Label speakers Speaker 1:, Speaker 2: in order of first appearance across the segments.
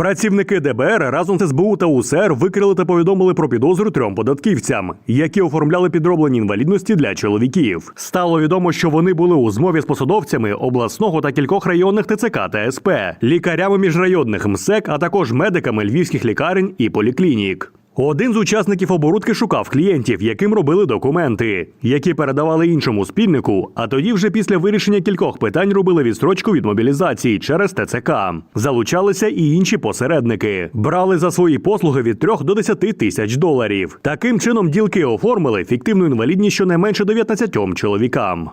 Speaker 1: Працівники ДБР разом з СБУ та УСР викрили та повідомили про підозру трьом податківцям, які оформляли підроблені інвалідності для чоловіків. Стало відомо, що вони були у змові з посадовцями обласного та кількох районних ТЦК та СП, лікарями міжрайонних МСЕК, а також медиками львівських лікарень і поліклінік. Один з учасників оборудки шукав клієнтів, яким робили документи, які передавали іншому спільнику. А тоді, вже після вирішення кількох питань, робили відстрочку від мобілізації через ТЦК. Залучалися і інші посередники, брали за свої послуги від 3 до 10 тисяч доларів. Таким чином, ділки оформили фіктивну інвалідність щонайменше 19 чоловікам.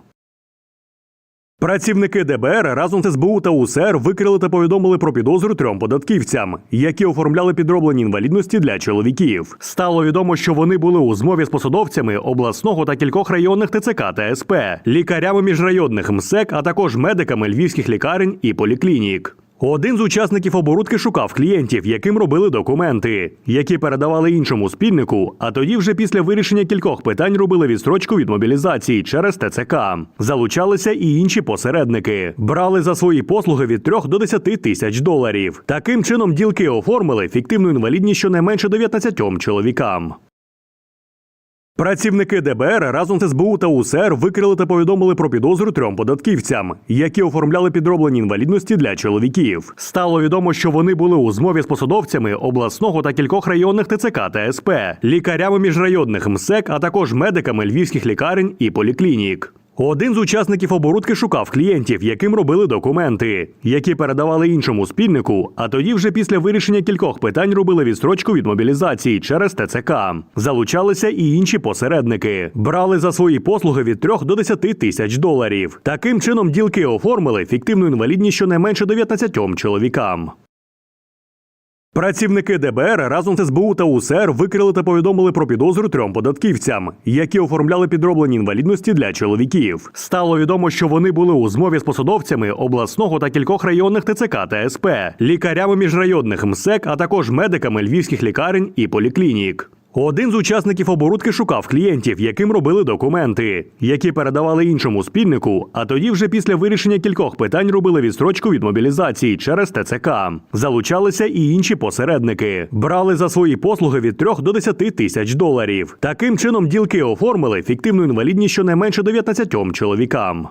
Speaker 1: Працівники ДБР разом з СБУ та УСР викрили та повідомили про підозру трьом податківцям, які оформляли підроблені інвалідності для чоловіків. Стало відомо, що вони були у змові з посадовцями обласного та кількох районних ТЦК та СП, лікарями міжрайонних МСЕК, а також медиками львівських лікарень і поліклінік. Один з учасників оборудки шукав клієнтів, яким робили документи, які передавали іншому спільнику. А тоді, вже після вирішення кількох питань, робили відстрочку від мобілізації через ТЦК. Залучалися і інші посередники, брали за свої послуги від 3 до 10 тисяч доларів. Таким чином, ділки оформили фіктивну інвалідність щонайменше 19 чоловікам. Працівники ДБР разом з СБУ та УСР викрили та повідомили про підозру трьом податківцям, які оформляли підроблені інвалідності для чоловіків. Стало відомо, що вони були у змові з посадовцями обласного та кількох районних ТЦК та СП, лікарями міжрайонних МСЕК, а також медиками львівських лікарень і поліклінік. Один з учасників оборудки шукав клієнтів, яким робили документи, які передавали іншому спільнику. А тоді, вже після вирішення кількох питань, робили відстрочку від мобілізації через ТЦК. Залучалися і інші посередники, брали за свої послуги від 3 до 10 тисяч доларів. Таким чином, ділки оформили фіктивну інвалідність щонайменше 19 чоловікам. Працівники ДБР разом з СБУ та УСР викрили та повідомили про підозру трьом податківцям, які оформляли підроблені інвалідності для чоловіків. Стало відомо, що вони були у змові з посадовцями обласного та кількох районних ТЦК та СП, лікарями міжрайонних МСЕК, а також медиками львівських лікарень і поліклінік. Один з учасників оборудки шукав клієнтів, яким робили документи, які передавали іншому спільнику. А тоді, вже після вирішення кількох питань, робили відстрочку від мобілізації через ТЦК. Залучалися і інші посередники, брали за свої послуги від 3 до 10 тисяч доларів. Таким чином, ділки оформили фіктивну інвалідність щонайменше 19 чоловікам.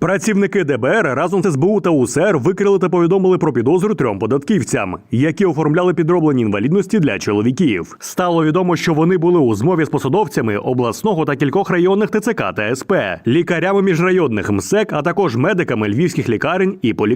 Speaker 1: Працівники ДБР разом з СБУ та УСР викрили та повідомили про підозру трьом податківцям, які оформляли підроблені інвалідності для чоловіків. Стало відомо, що вони були у змові з посадовцями обласного та кількох районних ТЦК та СП, лікарями міжрайонних МСЕК, а також медиками львівських лікарень і поліклінік.